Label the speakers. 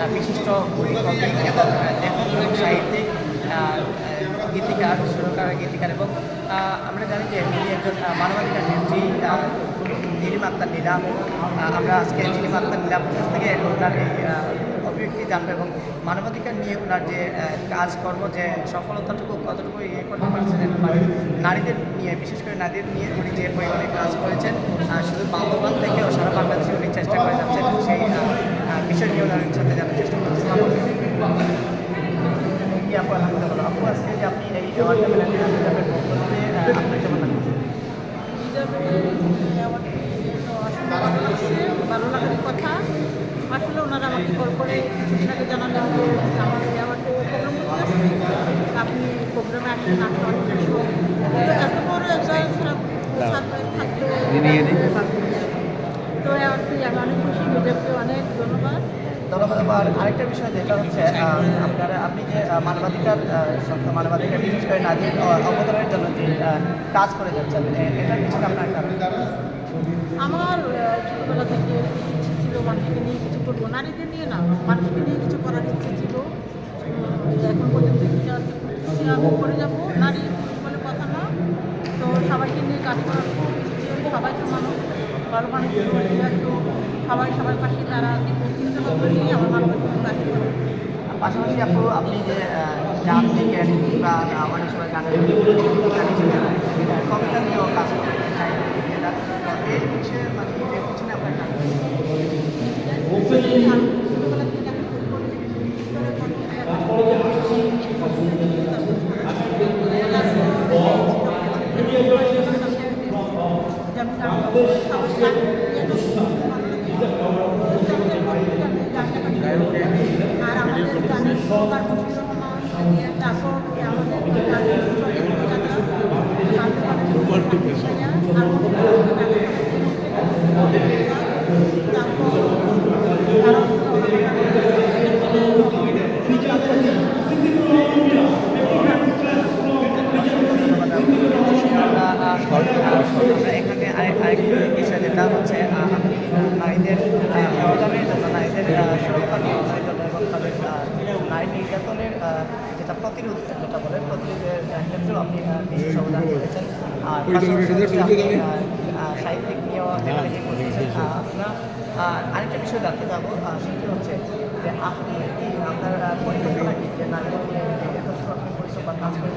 Speaker 1: এবং লেখক সাহিত্যিক গীতিকার সুরকার গীতিকার এবং আমরা জানি যে তিনি একজন মানবাধিকার নেত্রী আহ, নীলিমা নীলাম আমরা আজকে নীলিমা আক্তার নীলামের কাছ থেকে ওনার এই অভিব্যক্তি জানব এবং মানবাধিকার নিয়ে ওনার যে কাজকর্ম যে সফলতাটুকু কতটুকু ইয়ে করতে পারছেন মানে নারীদের নিয়ে বিশেষ করে নারীদের নিয়ে উনি যে পরিমাণে কাজ করেছেন শুধু বান্দরবান থেকেও সারা বাংলাদেশে উনি চেষ্টা করে যাচ্ছেন সেই বিষয় নিয়ে ওনার সাথে জানার চেষ্টা করতেছিলাম কি আপু আলহামদুলিল্লাহ আপু আজকে যে আপনি এই অ্যাওয়ার্ডটা পেলেন হিজাবের পক্ষ থেকে আপনার কেমন লাগছে
Speaker 2: ভালো লাগার কথা আসলে ওনারা আমাকে কল করে কিছুদিন জানালেন যে আমার আমাকে প্রোগ্রাম করতে আপনি প্রোগ্রামে আসেন আপনি অনেক কিছু তো এত বড় একটা সারপ্রাইজ থাকতে তো আমি অনেক খুশি নিজেকে অনেক ধন্যবাদ
Speaker 1: ধন্যবাদ আর আরেকটা বিষয় যেটা হচ্ছে আপনারা আপনি যে মানবাধিকার সংস্থা মানবাধিকার বিশেষ করে আহ, অবদানের জন্য যে কাজ করে যাচ্ছেন এটার পিছনে আপনার কারণ
Speaker 2: আমার ছোটবেলা থেকে ইচ্ছে ছিল মানুষকে নিয়ে কিছু করব। নারীদের নিয়ে না মানুষকে নিয়ে কিছু করার ইচ্ছে ছিল। এখন পর্যন্ত ইচ্ছা আছে করতেছি, আমি করে যাব। নারী বলে কথা না। তো সবাইকে নিয়ে কাজ করার খুব ইচ্ছে। ছিল। সবাই তো মানুষ ভালো মানুষ। সবাই সবার পাশে তারা আমার কাজ
Speaker 1: পাশাপাশি আপু আপনি যে গান লিখেন বা অনেক সময় গানের গান কবিতা নিয়েও কাজ করেন সাহিত্য লিখে এটা। তো এর বিষয়ে মানে এর পিছনে আপনার আমরা এখানে আরেক আরেকটি বিষয় যেটা হচ্ছে আহ, আপনি নারীদের আহ, অবদানের নারী নির্যাতনের যেটা প্রতিরোধ যেটা বলে প্রতিরোধের ক্ষেত্রেও আপনি বিশেষ অবদান সাহিত্যিক নিয়েও আপনার আহ, আরেকটা বিষয় জানতে যাব সেটি হচ্ছে যে আপনি কি আপনার পরিকল্পনা কি? যে যথেষ্ট আপনি পরিশ্রম বা কাজ করে